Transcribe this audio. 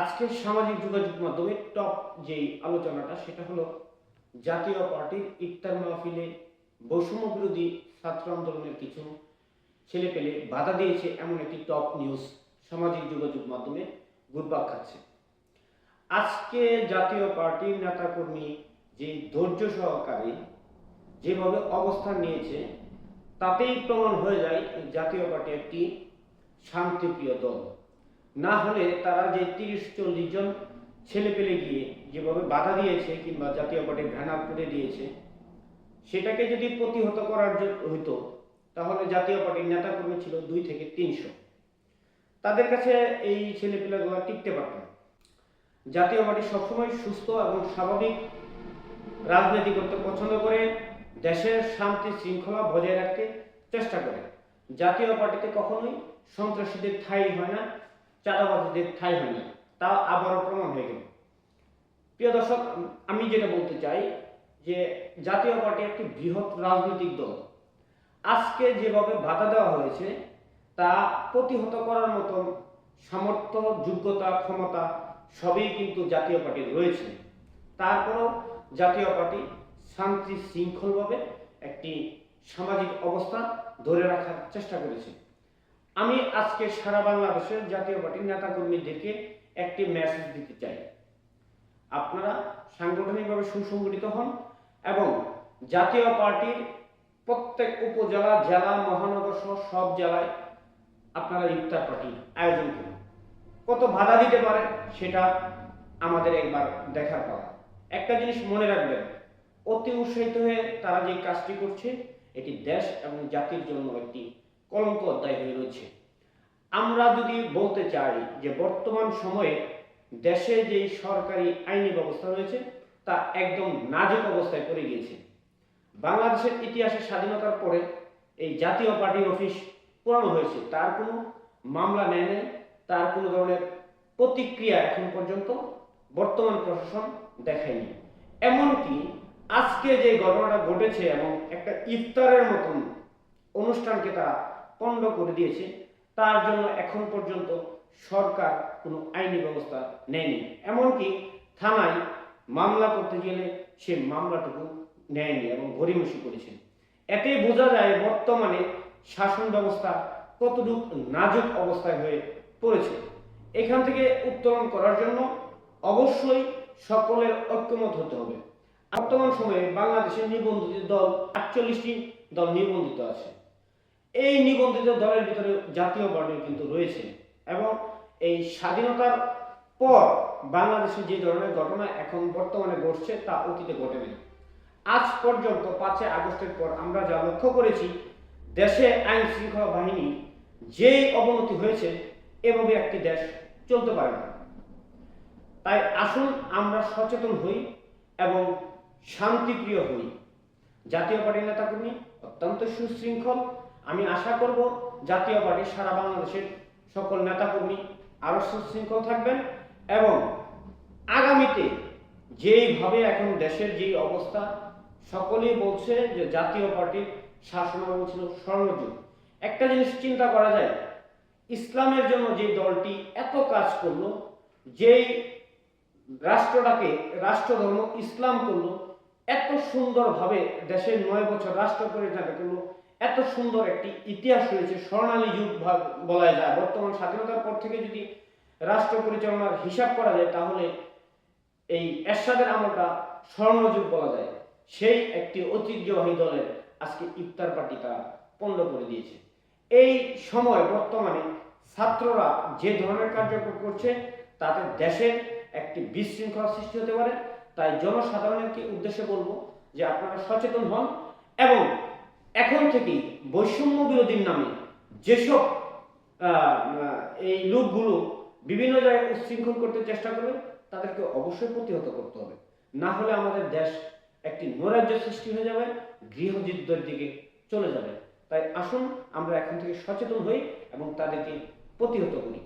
আজকে সামাজিক যোগাযোগ মাধ্যমে টপ যেই আলোচনাটা, সেটা হলো জাতীয় পার্টির ইফতার মাহফিলে বৈষম্য বিরোধী ছাত্র আন্দোলনের কিছু ছেলে পেলে বাধা দিয়েছে এমন একটি টপ নিউজ সামাজিক যোগাযোগ মাধ্যমে ঘুরপাক খাচ্ছে। আজকে জাতীয় পার্টির নেতাকর্মী যে ধৈর্য সহকারে যেভাবে অবস্থান নিয়েছে, তাতেই প্রমাণ হয়ে যায় জাতীয় পার্টি একটি শান্তিপ্রিয় দল। না হলে তারা যে তিরিশ চল্লিশ জন ছেলে পেলে গিয়ে যেভাবে বাধা দিয়েছে কিংবা জাতীয় পার্টির ব্যানার তুলে দিয়েছে, সেটাকে যদি প্রতিহত করার হইতো, তাহলে জাতীয় পার্টির নেতাকর্মী ছিল দুই থেকে তিনশো। তাদের কাছে এই ছেলেপেলেগুলো টিকতে পারত না। জাতীয় পার্টি সবসময় সুস্থ এবং স্বাভাবিক রাজনীতি করতে পছন্দ করে, দেশের শান্তি শৃঙ্খলা বজায় রাখতে চেষ্টা করে। জাতীয় পার্টিতে কখনোই সন্ত্রাসীদের ঠাঁই হয় না। চাঁদাবাজীদের ঠাঁই হয় না। তা আবারও প্রমাণ হয়ে গেল। প্রিয় দর্শক, আমি যেটা বলতে চাই যে জাতীয় পার্টি একটি বৃহৎ রাজনৈতিক দল। আজকে যেভাবে বাধা দেওয়া হয়েছে, তা প্রতিহত করার মতন সামর্থ্য, যোগ্যতা, ক্ষমতা সবই কিন্তু জাতীয় পার্টির রয়েছে। তারপরও জাতীয় পার্টি শান্তি শৃঙ্খলভাবে একটি সামাজিক অবস্থা ধরে রাখার চেষ্টা করেছে। আমি আজকে সারা বাংলাদেশের জাতীয় পার্টির নেতাকর্মীদেরকে একটি মেসেজ দিতে চাই। আপনারা সাংগঠনিকভাবে সুসংগঠিত হন এবং জাতীয় পার্টির প্রত্যেক উপজেলা, জেলা, মহানগর সহ সব জেলায় আপনারা ইফতার পার্টি আয়োজন করুন। কত বাধা দিতে পারে সেটা আমাদের একবার দেখার পাওয়া একটা জিনিস মনে রাখবেন, অতি উৎসাহিত হয়ে তারা যে কাজটি করছে, এটি দেশ এবং জাতির জন্য একটি কলঙ্ক অধ্যায় হয়ে রয়েছে। আমরা যদি বলতে চাই যে বর্তমান সময়ে দেশে যে সরকারি আইনি ব্যবস্থা রয়েছে, তা একদম নাজুক অবস্থায় পড়ে গিয়েছে। বাংলাদেশের ইতিহাসে স্বাধীনতার পরে এই জাতীয় পার্টির অফিস পুরানো হয়েছে। তার কোনো মামলা নেয় নেই, তার কোনো ধরনের প্রতিক্রিয়া এখন পর্যন্ত বর্তমান প্রশাসন দেখায়নি। এমনকি আজকে যে ঘটনাটা ঘটেছে এবং একটা ইফতারের মতন অনুষ্ঠানকে তারা পণ্ড করে দিয়েছে, তার জন্য এখন পর্যন্ত সরকার কোনো আইনি ব্যবস্থা নেয়নি। এমনকি থানায় মামলা করতে গেলে সে মামলাটুকু নেয়নি এবং গড়িমসি করেছে। এতে বোঝা যায় বর্তমানে শাসন ব্যবস্থা কতটুকু নাজুক অবস্থায় হয়ে পড়েছে। এখান থেকে উত্তোলন করার জন্য অবশ্যই সকলের ঐক্যমত হতে হবে। বর্তমান সময়ে বাংলাদেশের নিবন্ধিত দল আটচল্লিশটি দল নিবন্ধিত আছে। এই নিবন্ধিত দলের ভিতরে জাতীয় পার্টি কিন্তু রয়েছে। এবং এই স্বাধীনতার পর বাংলাদেশে যে ধরনের ঘটনা এখন বর্তমানে ঘটছে তা অতীতে ঘটেনি আজ পর্যন্ত পাঁচই আগস্টের পর আমরা যা লক্ষ্য করেছি, দেশে আইন শৃঙ্খলা বাহিনী যেই অবনতি হয়েছে, এভাবে একটি দেশ চলতে পারে না। তাই আসুন আমরা সচেতন হই এবং শান্তিপ্রিয় হই। জাতীয় পার্টির নেতাকর্মী অত্যন্ত সুশৃঙ্খল আমি আশা করব জাতীয় পার্টি সারা বাংলাদেশের সকল নেতাকর্মী আরও সুশৃঙ্খল থাকবেন এবং আগামীতে যেইভাবে এখন দেশের যেই অবস্থা, সকলেই বলছে যে জাতীয় পার্টির শাসনামল ছিল স্বর্ণযুগ একটা জিনিস চিন্তা করা যায়, ইসলামের জন্য যে দলটি এত কাজ করল, যেই রাষ্ট্রটাকে, রাষ্ট্রধর্ম ইসলাম করল, এত সুন্দরভাবে দেশের নয় বছর রাষ্ট্র পরিচালনা করল এত সুন্দর একটি ইতিহাস রয়েছে, স্বর্ণালী যুগ বলা যায়। বর্তমান স্বাধীনতার পর থেকে যদি রাষ্ট্র পরিচালনার হিসাব করা যায়, তাহলে এই এরশাদের আমলটা স্বর্ণযুগ বলা যায়। সেই একটি ঐতিহ্যবাহী দলের আজকে ইফতার পার্টি তারা পণ্ড করে দিয়েছে। এই সময় বর্তমানে ছাত্ররা যে ধরনের কার্যক্রম করছে, তাতে দেশের একটি বিশৃঙ্খলা সৃষ্টি হতে পারে। তাই জনসাধারণেরকে উদ্দেশ্যে বলব যে, আপনারা সচেতন হন থেকেই বৈষম্য বিরোধীর নামে যেসব এই লোকগুলো বিভিন্ন জায়গায় উচ্ছৃঙ্খল করতে চেষ্টা করবে, তাদেরকে অবশ্যই প্রতিহত করতে হবে। না হলে আমাদের দেশ একটি নৈরাজ্য সৃষ্টি হয়ে যাবে, গৃহযুদ্ধের দিকে চলে যাবে। তাই আসুন, আমরা এখন থেকে সচেতন হই এবং তাদেরকে প্রতিহত করি।